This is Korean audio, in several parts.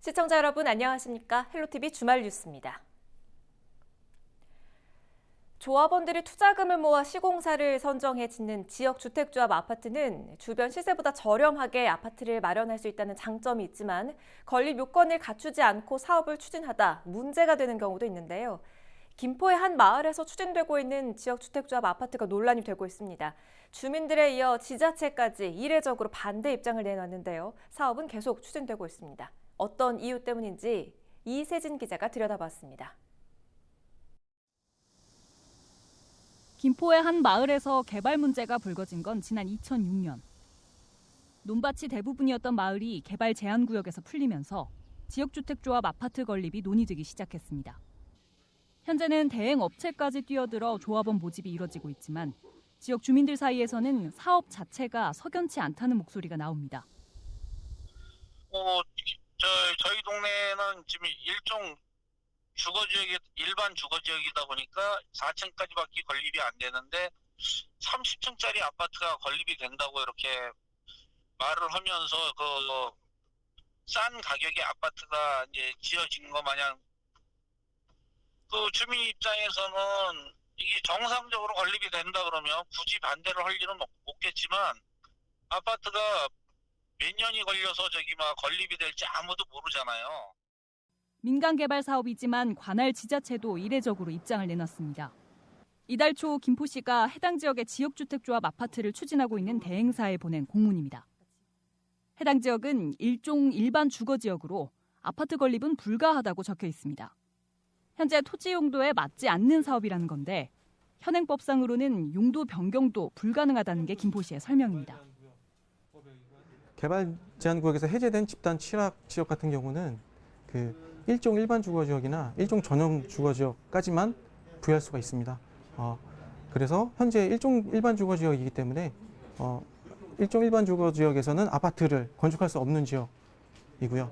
시청자 여러분 안녕하십니까? 헬로티비 주말 뉴스입니다. 조합원들이 투자금을 모아 시공사를 선정해 짓는 지역 주택조합 아파트는 주변 시세보다 저렴하게 아파트를 마련할 수 있다는 장점이 있지만 건립 요건을 갖추지 않고 사업을 추진하다 문제가 되는 경우도 있는데요. 김포의 한 마을에서 추진되고 있는 지역 주택조합 아파트가 논란이 되고 있습니다. 주민들에 이어 지자체까지 이례적으로 반대 입장을 내놨는데요. 사업은 계속 추진되고 있습니다. 어떤 이유 때문인지 이세진 기자가 들여다봤습니다. 김포의 한 마을에서 개발 문제가 불거진 건 지난 2006년. 논밭이 대부분이었던 마을이 개발 제한 구역에서 풀리면서 지역주택조합 아파트 건립이 논의되기 시작했습니다. 현재는 대행 업체까지 뛰어들어 조합원 모집이 이뤄지고 있지만 지역 주민들 사이에서는 사업 자체가 석연치 않다는 목소리가 나옵니다. 어, 동네는 지금 일종 주거 지역이, 일반 주거 지역이다 보니까 4층까지밖에 건립이 안 되는데 30층짜리 아파트가 건립이 된다고 이렇게 말을 하면서 그, 싼 가격의 아파트가 이제 지어진 것 마냥 그 주민 입장에서는 이게 정상적으로 건립이 된다 그러면 굳이 반대를 할 일은 없- 없겠지만 아파트가 몇 년이 걸려서 저기 막 건립이 될지 아무도 모르잖아요. 민간 개발 사업이지만 관할 지자체도 이례적으로 입장을 내놨습니다. 이달 초 김포시가 해당 지역의 지역주택조합 아파트를 추진하고 있는 대행사에 보낸 공문입니다. 해당 지역은 일종 일반 주거지역으로 아파트 건립은 불가하다고 적혀 있습니다. 현재 토지 용도에 맞지 않는 사업이라는 건데 현행법상으로는 용도 변경도 불가능하다는 게 김포시의 설명입니다. 개발 제한 구역에서 해제된 집단 취락 지역 같은 경우는 그 일종 일반 주거 지역이나 일종 전용 주거 지역까지만 부여할 수가 있습니다. 어, 그래서 현재 일종 일반 주거 지역이기 때문에 어, 일종 일반 주거 지역에서는 아파트를 건축할 수 없는 지역이고요.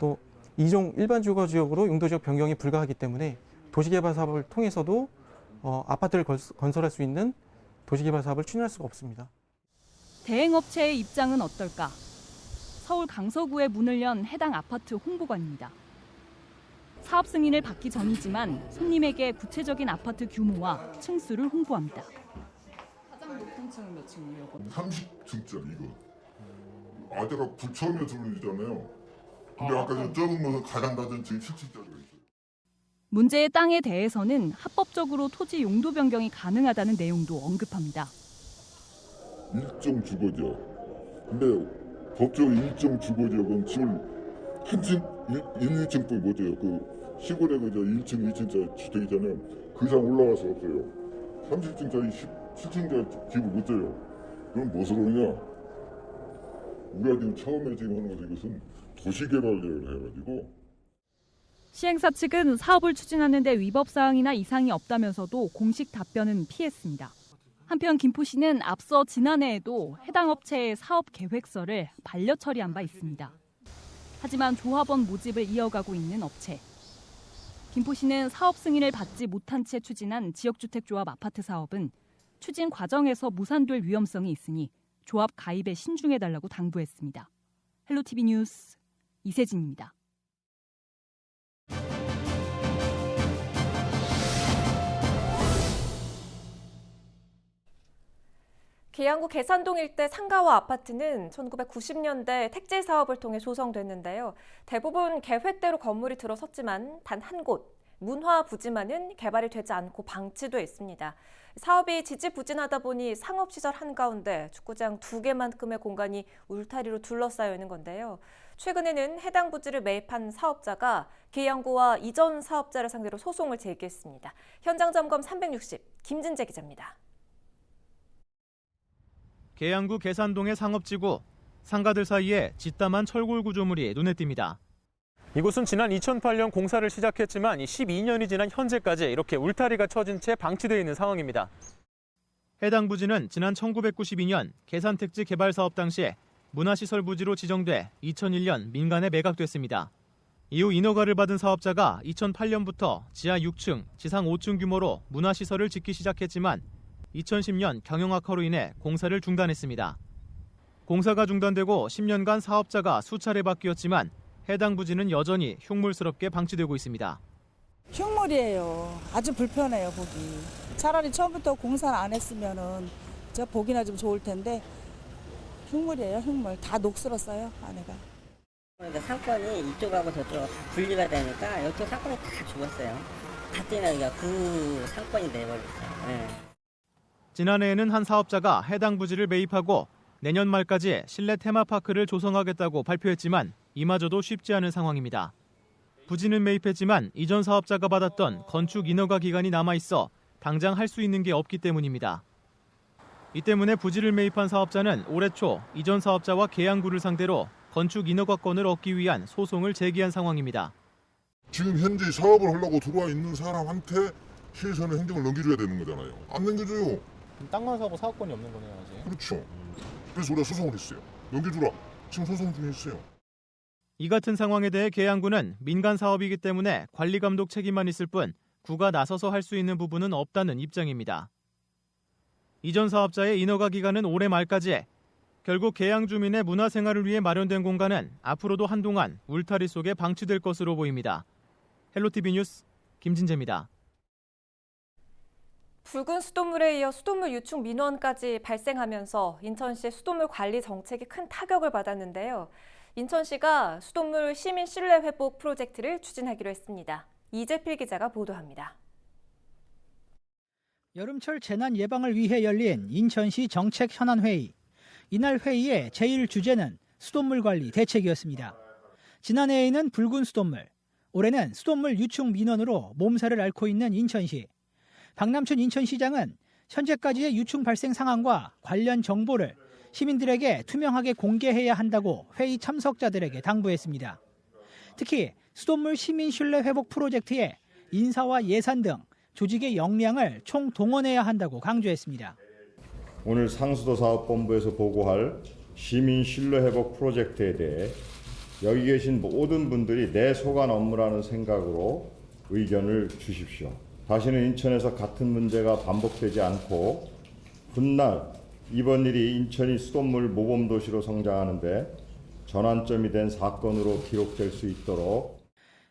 또 이종 일반 주거 지역으로 용도 지역 변경이 불가하기 때문에 도시개발 사업을 통해서도 어, 아파트를 걸- 건설할 수 있는 도시개발 사업을 추진할 수가 없습니다. 대행업체의 입장은 어떨까? 서울 강서구에 문을 연 해당 아파트 홍보관입니다. 사업 승인을 받기 전이지만 손님에게 구체적인 아파트 규모와 층수를 홍보합니다. 가장 높은 층은 몇 층이에요? 30층짜리 이거. 아재가 부처음에 들어오잖아요. 근데 아까 전 적은 것은 가장 낮은 층 7층짜리가 있어요. 문제의 땅에 대해서는 합법적으로 토지 용도 변경이 가능하다는 내용도 언급합니다. 일정 주거지역. 근데 법적으로 일정 주거지역은 집을 한 층, 1, 2층뿐 못해요. 그 시골에 그저 1층, 2층짜리 주택이잖아요. 그 이상 올라갈 수 없어요. 30층짜리, 17층짜리 집을 못 져요. 그럼 무엇을 그러냐? 우리가 지금 처음에 지금 하는 것은 이것은 도시개발을 해가지고 시행사 측은 사업을 추진하는 데 위법 사항이나 이상이 없다면서도 공식 답변은 피했습니다. 한편 김포시는 앞서 지난해에도 해당 업체의 사업 계획서를 반려 처리한 바 있습니다. 하지만 조합원 모집을 이어가고 있는 업체. 김포시는 사업 승인을 받지 못한 채 추진한 지역주택조합 아파트 사업은 추진 과정에서 무산될 위험성이 있으니 조합 가입에 신중해달라고 당부했습니다. 헬로티비 뉴스 이세진입니다. 계양구 계산동 일대 상가와 아파트는 1990년대 택지 사업을 통해 조성됐는데요. 대부분 계획대로 건물이 들어섰지만 단 한 곳, 문화 부지만은 개발이 되지 않고 방치돼 있습니다. 사업이 지지부진하다 보니 상업시설 한가운데 축구장 두 개만큼의 공간이 울타리로 둘러싸여 있는 건데요. 최근에는 해당 부지를 매입한 사업자가 계양구와 이전 사업자를 상대로 소송을 제기했습니다. 현장 점검 360, 김진재 기자입니다. 계양구 계산동의 상업지구 상가들 사이에 짓담한 철골 구조물이 눈에 띕니다. 이곳은 지난 2008년 공사를 시작했지만 12년이 지난 현재까지 이렇게 울타리가 쳐진 채 방치되어 있는 상황입니다. 해당 부지는 지난 1992년 계산택지 개발 사업 당시에 문화시설 부지로 지정돼 2001년 민간에 매각됐습니다. 이후 인허가를 받은 사업자가 2008년부터 지하 6층, 지상 5층 규모로 문화시설을 짓기 시작했지만 2010년 경영 악화로 인해 공사를 중단했습니다. 공사가 중단되고 10년간 사업자가 수차례 바뀌었지만 해당 부지는 여전히 흉물스럽게 방치되고 있습니다. 흉물이에요. 아주 불편해요, 보기. 차라리 처음부터 공사를 안 했으면은 저 보기나 좀 좋을 텐데 흉물이에요, 흉물. 다 녹슬었어요, 안에가. 그러니까 상권이 이쪽하고 다 분리가 되니까 이쪽 상권이 다 죽었어요. 다 뛰니까 그 상권이 돼버렸어요. 예. 지난해에는 한 사업자가 해당 부지를 매입하고 내년 말까지 실내 테마파크를 조성하겠다고 발표했지만 이마저도 쉽지 않은 상황입니다. 부지는 매입했지만 이전 사업자가 받았던 건축 인허가 기간이 남아 있어 당장 할 수 있는 게 없기 때문입니다. 이 때문에 부지를 매입한 사업자는 올해 초 이전 사업자와 계양구를 상대로 건축 인허가권을 얻기 위한 소송을 제기한 상황입니다. 지금 현재 사업을 하려고 들어와 있는 사람한테 시에서는 행정을 넘겨줘야 되는 거잖아요. 안 넘겨줘요. 땅만 사고 사업권이 없는 거네요, 아직. 그렇죠. 그래서 우리가 소송을 했어요. 넘겨주라. 지금 소송 중에 있어요. 이 같은 상황에 대해 계양구는 민간 사업이기 때문에 관리 감독 책임만 있을 뿐 구가 나서서 할 수 있는 부분은 없다는 입장입니다. 이전 사업자의 인허가 기간은 올해 말까지 결국 계양 주민의 문화 생활을 위해 마련된 공간은 앞으로도 한동안 울타리 속에 방치될 것으로 보입니다. 헬로티비 뉴스 김진재입니다. 붉은 수돗물에 이어 수돗물 유충 민원까지 발생하면서 인천시의 수돗물 관리 정책이 큰 타격을 받았는데요. 인천시가 수돗물 시민 신뢰 회복 프로젝트를 추진하기로 했습니다. 이재필 기자가 보도합니다. 여름철 재난 예방을 위해 열린 인천시 정책 현안 회의. 이날 회의의 제일 주제는 수돗물 관리 대책이었습니다. 지난해에는 붉은 수돗물, 올해는 수돗물 유충 민원으로 몸살을 앓고 있는 인천시. 박남춘 인천시장은 현재까지의 유충 발생 상황과 관련 정보를 시민들에게 투명하게 공개해야 한다고 회의 참석자들에게 당부했습니다. 특히 수돗물 시민 신뢰 회복 프로젝트에 인사와 예산 등 조직의 역량을 총 동원해야 한다고 강조했습니다. 오늘 상수도 사업본부에서 보고할 시민 신뢰 회복 프로젝트에 대해 여기 계신 모든 분들이 내 소관 업무라는 생각으로 의견을 주십시오. 다시는 인천에서 같은 문제가 반복되지 않고 훗날 이번 일이 인천이 수돗물 모범 도시로 성장하는데 전환점이 된 사건으로 기록될 수 있도록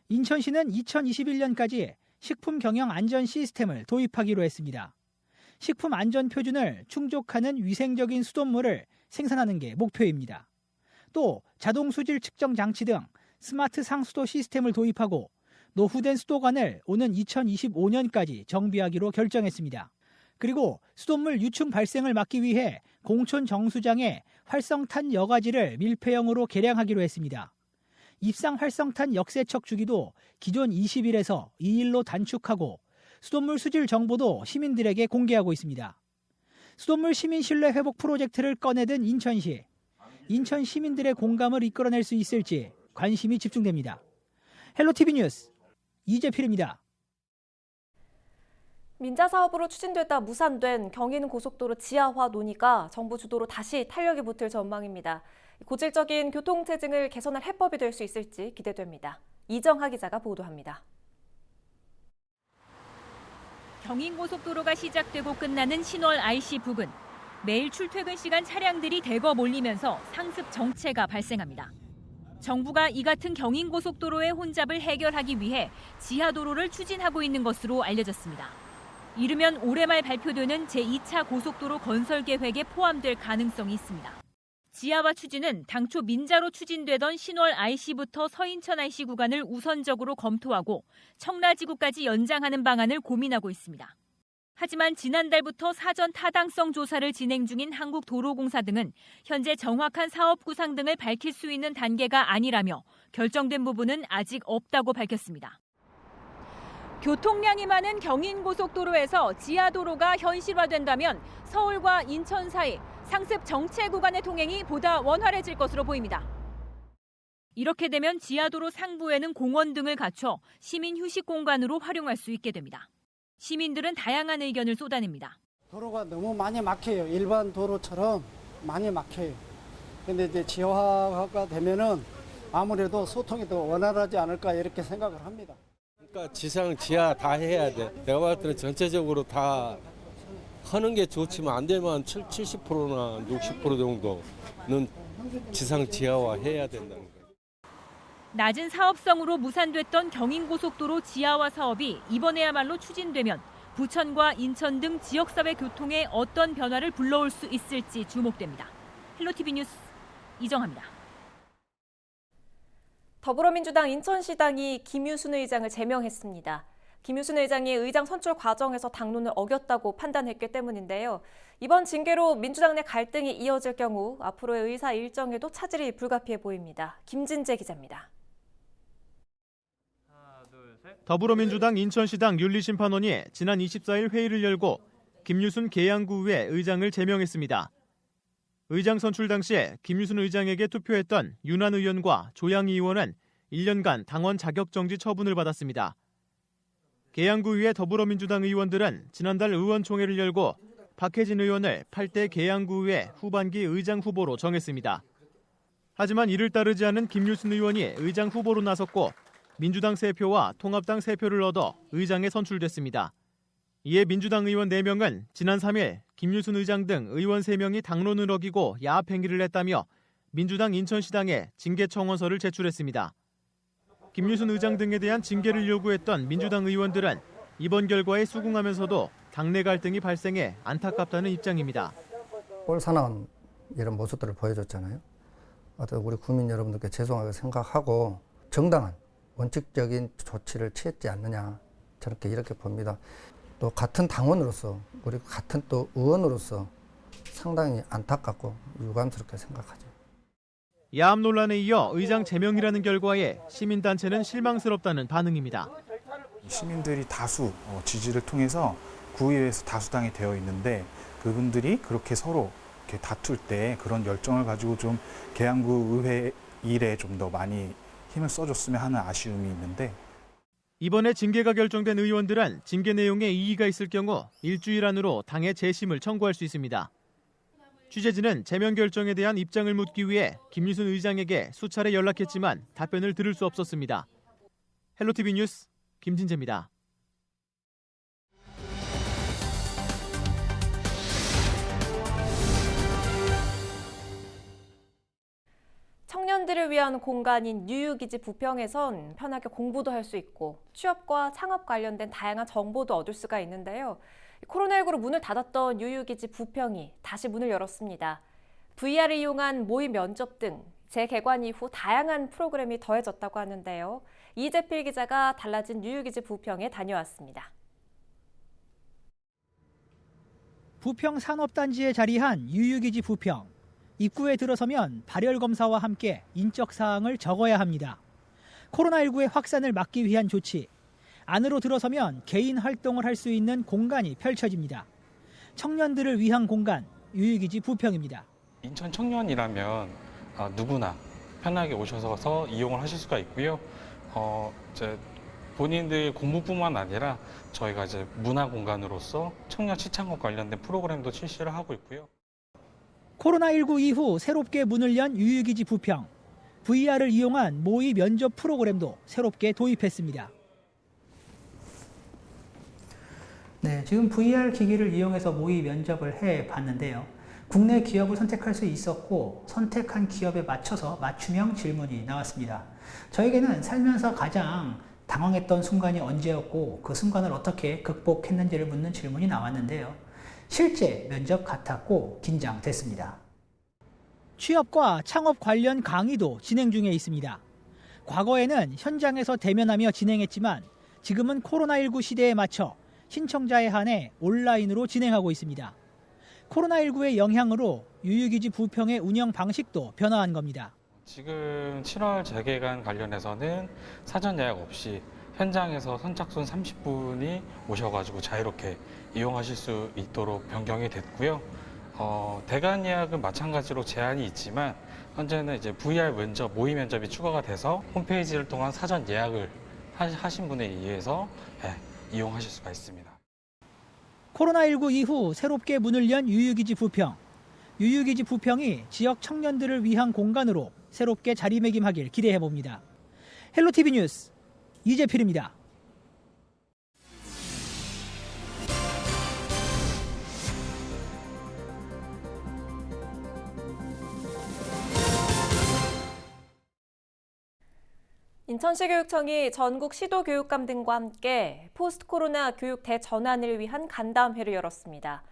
인천시는 2021년까지 식품 경영 안전 시스템을 도입하기로 했습니다. 식품 안전 표준을 충족하는 위생적인 수돗물을 생산하는 게 목표입니다. 또 자동 수질 측정 장치 등 스마트 상수도 시스템을 도입하고 노후된 수도관을 오는 2025년까지 정비하기로 결정했습니다. 그리고 수돗물 유충 발생을 막기 위해 공촌 정수장에 활성탄 여과지를 밀폐형으로 개량하기로 했습니다. 입상 활성탄 역세척 주기도 기존 20일에서 2일로 단축하고 수돗물 수질 정보도 시민들에게 공개하고 있습니다. 수돗물 시민 신뢰 회복 프로젝트를 꺼내든 인천시. 인천 시민들의 공감을 이끌어낼 수 있을지 관심이 집중됩니다. 헬로티비 뉴스 이재필입니다. 민자 사업으로 추진됐다 무산된 경인 고속도로 지하화 논의가 정부 주도로 다시 탄력이 붙을 전망입니다. 고질적인 교통 체증을 개선할 해법이 될 수 있을지 기대됩니다. 이정하 기자가 보도합니다. 경인 고속도로가 시작되고 끝나는 신월 IC 부근. 매일 출퇴근 시간 차량들이 대거 몰리면서 상습 정체가 발생합니다. 정부가 이 같은 경인고속도로의 혼잡을 해결하기 위해 지하도로를 추진하고 있는 것으로 알려졌습니다. 이르면 올해 말 발표되는 제2차 고속도로 건설 계획에 포함될 가능성이 있습니다. 지하화 추진은 당초 민자로 추진되던 신월 IC부터 서인천 IC 구간을 우선적으로 검토하고 청라지구까지 연장하는 방안을 고민하고 있습니다. 하지만 지난달부터 사전 타당성 조사를 진행 중인 한국도로공사 등은 현재 정확한 사업 구상 등을 밝힐 수 있는 단계가 아니라며 결정된 부분은 아직 없다고 밝혔습니다. 교통량이 많은 경인고속도로에서 지하도로가 현실화된다면 서울과 인천 사이 상습 정체 구간의 통행이 보다 원활해질 것으로 보입니다. 이렇게 되면 지하도로 상부에는 공원 등을 갖춰 시민 휴식 공간으로 활용할 수 있게 됩니다. 시민들은 다양한 의견을 쏟아냅니다. 도로가 너무 많이 막혀요. 일반 도로처럼 많이 막혀요. 근데 이제 지하화가 되면은 아무래도 소통이 더 원활하지 않을까 이렇게 생각을 합니다. 그러니까 지상 지하 다 해야 돼. 내가 봤을 때는 전체적으로 다 하는 게 좋지만 안 되면 70%나 60% 정도는 지상 지하화 해야 된다는. 낮은 사업성으로 무산됐던 경인고속도로 지하화 사업이 이번에야말로 추진되면 부천과 인천 등 지역사회 교통에 어떤 변화를 불러올 수 있을지 주목됩니다. 헬로티비 뉴스 이정합니다. 더불어민주당 인천시당이 김유순 의장을 제명했습니다. 김유순 의장이 의장 선출 과정에서 당론을 어겼다고 판단했기 때문인데요. 이번 징계로 민주당 내 갈등이 이어질 경우 앞으로의 의사 일정에도 차질이 불가피해 보입니다. 김진재 기자입니다. 더불어민주당 인천시당 윤리심판원이 지난 24일 회의를 열고 김유순 계양구의 의장을 제명했습니다. 의장 선출 당시에 김유순 의장에게 투표했던 윤한 의원과 조양희 의원은 1년간 당원 자격정지 처분을 받았습니다. 계양구의회 더불어민주당 의원들은 지난달 의원총회를 열고 박혜진 의원을 8대 계양구의회 후반기 의장 후보로 정했습니다. 하지만 이를 따르지 않은 김유순 의원이 의장 후보로 나섰고 민주당 3표와 통합당 3표를 얻어 의장에 선출됐습니다. 이에 민주당 의원 4명은 지난 3일 김유순 의장 등 의원 3명이 당론을 어기고 야합 행위를 했다며 민주당 인천시당에 징계 청원서를 제출했습니다. 김유순 의장 등에 대한 징계를 요구했던 민주당 의원들은 이번 결과에 수긍하면서도 당내 갈등이 발생해 안타깝다는 입장입니다. 꼴사나운 이런 모습들을 보여줬잖아요. 어떤 우리 국민 여러분들께 죄송하게 생각하고 정당한 원칙적인 조치를 취했지 않느냐 저렇게 이렇게 봅니다. 또 같은 당원으로서 우리 같은 또 의원으로서 상당히 안타깝고 유감스럽게 생각하죠. 야합 논란에 이어 의장 제명이라는 결과에 시민단체는 실망스럽다는 반응입니다. 시민들이 다수 어, 지지를 통해서 구의회에서 다수당이 되어 있는데 그분들이 그렇게 서로 이렇게 다툴 때 그런 열정을 가지고 좀 계양구 의회 일에 좀 더 많이 힘을 써줬으면 하는 아쉬움이 있는데 이번에 징계가 결정된 의원들은 징계 내용에 이의가 있을 경우 일주일 안으로 당에 재심을 청구할 수 있습니다. 취재진은 제명 결정에 대한 입장을 묻기 위해 김유순 의장에게 수차례 연락했지만 답변을 들을 수 없었습니다. 헬로티비 뉴스 김진재입니다. 청년들을 위한 공간인 유유기지 부평에선 편하게 공부도 할 수 있고 취업과 창업 관련된 다양한 정보도 얻을 수가 있는데요. 코로나19로 문을 닫았던 유유기지 부평이 다시 문을 열었습니다. VR을 이용한 모의 면접 등 재개관 이후 다양한 프로그램이 더해졌다고 하는데요. 이재필 기자가 달라진 유유기지 부평에 다녀왔습니다. 부평 산업단지에 자리한 유유기지 부평. 입구에 들어서면 발열 검사와 함께 인적 사항을 적어야 합니다. 코로나19의 확산을 막기 위한 조치. 안으로 들어서면 개인 활동을 할 수 있는 공간이 펼쳐집니다. 청년들을 위한 공간 유유기지 부평입니다. 인천 청년이라면 아, 누구나 편하게 오셔서 이용을 하실 수가 있고요. 어, 이제 본인들 공부뿐만 아니라 저희가 이제 문화 공간으로서 청년 시창업 관련된 프로그램도 실시를 하고 있고요. 코로나19 이후 새롭게 문을 연 유유기지 부평. VR을 이용한 모의 면접 프로그램도 새롭게 도입했습니다. 네, 지금 VR 기기를 이용해서 모의 면접을 해 봤는데요. 국내 기업을 선택할 수 있었고 선택한 기업에 맞춰서 맞춤형 질문이 나왔습니다. 저에게는 살면서 가장 당황했던 순간이 언제였고 그 순간을 어떻게 극복했는지를 묻는 질문이 나왔는데요. 실제 면접 같았고 긴장됐습니다. 취업과 창업 관련 강의도 진행 중에 있습니다. 과거에는 현장에서 대면하며 진행했지만 지금은 코로나19 시대에 맞춰 신청자에 한해 온라인으로 진행하고 있습니다. 코로나19의 영향으로 유유기지 부평의 운영 방식도 변화한 겁니다. 지금 7월 재개관 관련해서는 사전 예약 없이 현장에서 선착순 30분이 오셔가지고 자유롭게 이용하실 수 있도록 변경이 됐고요. 어, 대관 예약은 마찬가지로 제한이 있지만 현재는 이제 VR 면접, 모의 면접이 추가가 돼서 홈페이지를 통한 사전 예약을 하- 하신 분에 의해서 예, 이용하실 수가 있습니다. 코로나19 이후 새롭게 문을 연 유유기지 부평. 유유기지 부평이 지역 청년들을 위한 공간으로 새롭게 자리매김하길 기대해 봅니다. 헬로티비 뉴스 이재필입니다. 인천시 교육청이 전국 시도 교육감 등과 함께 포스트 코로나 교육 대전환을 위한 간담회를 열었습니다.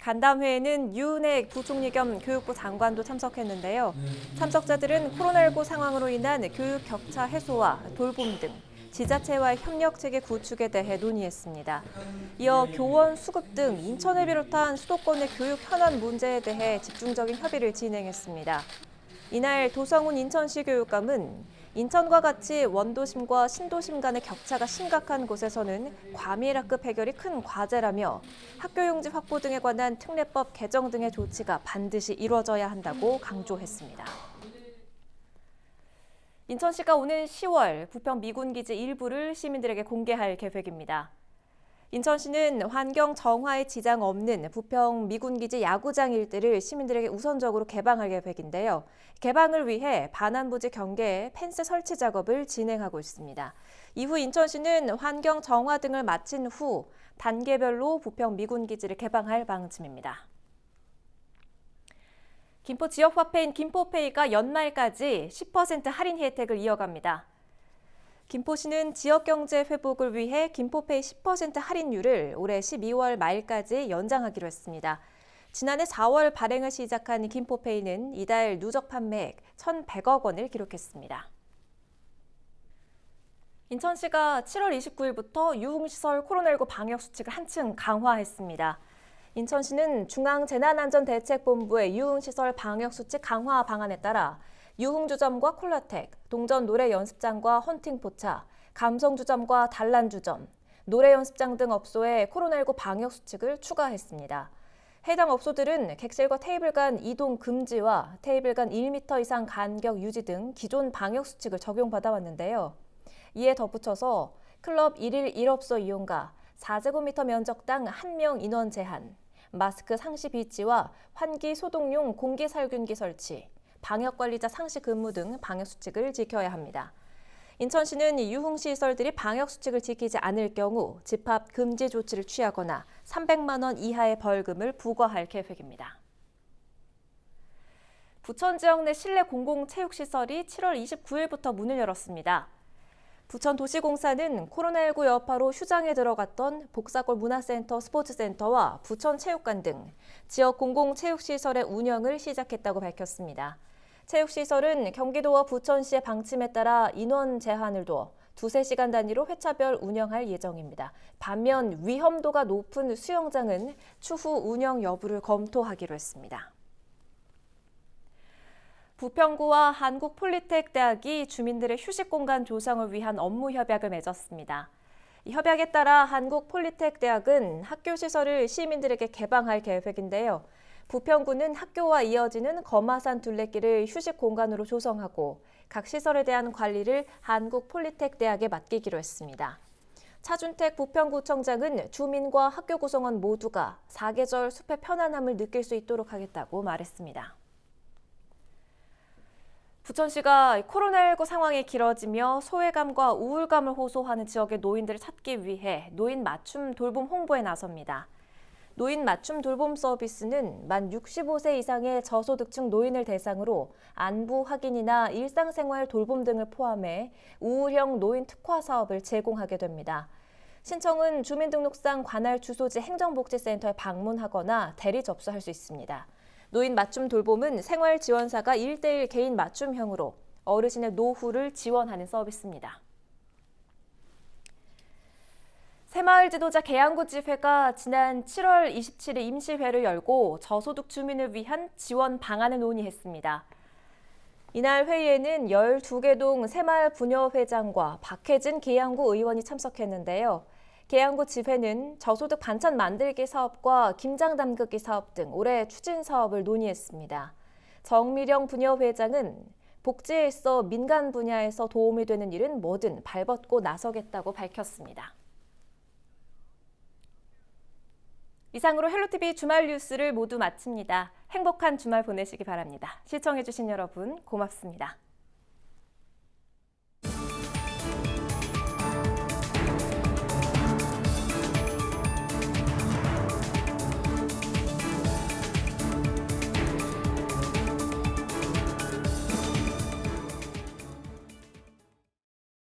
간담회에는 유은혜 부총리 겸 교육부 장관도 참석했는데요. 참석자들은 코로나19 상황으로 인한 교육 격차 해소와 돌봄 등 지자체와의 협력 체계 구축에 대해 논의했습니다. 이어 교원 수급 등 인천을 비롯한 수도권의 교육 현안 문제에 대해 집중적인 협의를 진행했습니다. 이날 도성훈 인천시 교육감은 인천과 같이 원도심과 신도심 간의 격차가 심각한 곳에서는 과밀학급 해결이 큰 과제라며 학교 용지 확보 등에 관한 특례법 개정 등의 조치가 반드시 이루어져야 한다고 강조했습니다. 인천시가 오는 10월 부평 미군기지 일부를 시민들에게 공개할 계획입니다. 인천시는 환경 정화에 지장 없는 부평 미군기지 야구장 일대를 시민들에게 우선적으로 개방할 계획인데요. 개방을 위해 반환부지 경계에 펜스 설치 작업을 진행하고 있습니다. 이후 인천시는 환경 정화 등을 마친 후 단계별로 부평 미군기지를 개방할 방침입니다. 김포 지역 화폐인 김포페이가 연말까지 10% 할인 혜택을 이어갑니다. 김포시는 지역 경제 회복을 위해 김포페이 10% 할인율을 올해 12월 말까지 연장하기로 했습니다. 지난해 4월 발행을 시작한 김포페이는 이달 누적 판매액 1,100억 원을 기록했습니다. 인천시가 7월 29일부터 유흥시설 코로나19 방역 수칙을 한층 강화했습니다. 인천시는 중앙재난안전대책본부의 유흥시설 방역수칙 강화 방안에 따라 유흥주점과 콜라텍, 동전 노래 연습장과 헌팅 포차, 감성주점과 단란주점, 노래 연습장 등 업소에 코로나19 방역수칙을 추가했습니다. 해당 업소들은 객실과 테이블 간 이동 금지와 테이블 간 1m 이상 간격 유지 등 기존 방역수칙을 적용받아 왔는데요. 이에 덧붙여서 클럽 1일 1업소 이용가, 4제곱미터 면적당 1명 인원 제한, 마스크 상시 비치와 환기 소독용 공기 살균기 설치, 방역 관리자 상시 근무 등 방역 수칙을 지켜야 합니다. 인천시는 유흥 시설들이 방역 수칙을 지키지 않을 경우 집합 금지 조치를 취하거나 300만 원 이하의 벌금을 부과할 계획입니다. 부천 지역 내 실내 공공체육시설이 7월 29일부터 문을 열었습니다. 부천도시공사는 코로나19 여파로 휴장에 들어갔던 복사골 문화센터 스포츠센터와 부천체육관 등 지역 공공체육시설의 운영을 시작했다고 밝혔습니다. 체육시설은 경기도와 부천시의 방침에 따라 인원 제한을 두어 두세 시간 단위로 회차별 운영할 예정입니다. 반면 위험도가 높은 수영장은 추후 운영 여부를 검토하기로 했습니다. 부평구와 한국폴리텍대학이 주민들의 휴식 공간 조성을 위한 업무 협약을 맺었습니다. 이 협약에 따라 한국폴리텍대학은 학교 시설을 시민들에게 개방할 계획인데요. 부평구는 학교와 이어지는 거마산 둘레길을 휴식 공간으로 조성하고 각 시설에 대한 관리를 한국폴리텍대학에 맡기기로 했습니다. 차준택 부평구청장은 주민과 학교 구성원 모두가 사계절 숲의 편안함을 느낄 수 있도록 하겠다고 말했습니다. 부천시가 코로나19 상황이 길어지며 소외감과 우울감을 호소하는 지역의 노인들을 찾기 위해 노인 맞춤 돌봄 홍보에 나섭니다. 노인 맞춤 돌봄 서비스는 만 65세 이상의 저소득층 노인을 대상으로 안부 확인이나 일상생활 돌봄 등을 포함해 우울형 노인 특화 사업을 제공하게 됩니다. 신청은 주민등록상 관할 주소지 행정복지센터에 방문하거나 대리 접수할 수 있습니다. 노인 맞춤 돌봄은 생활 지원사가 1대1 개인 맞춤형으로 어르신의 노후를 지원하는 서비스입니다. 새마을 지도자 계양구 지회가 지난 7월 27일 임시회를 열고 저소득 주민을 위한 지원 방안을 논의했습니다. 이날 회의에는 12개 동 새마을 부녀회장과 박혜진 계양구 의원이 참석했는데요. 계양구 지회는 저소득 반찬 만들기 사업과 김장 담그기 사업 등 올해 추진 사업을 논의했습니다. 정미령 부녀 회장은 복지에 있어 민간 분야에서 도움이 되는 일은 뭐든 발벗고 나서겠다고 밝혔습니다. 이상으로 헬로티비 주말 뉴스를 모두 마칩니다. 행복한 주말 보내시기 바랍니다. 시청해주신 여러분 고맙습니다.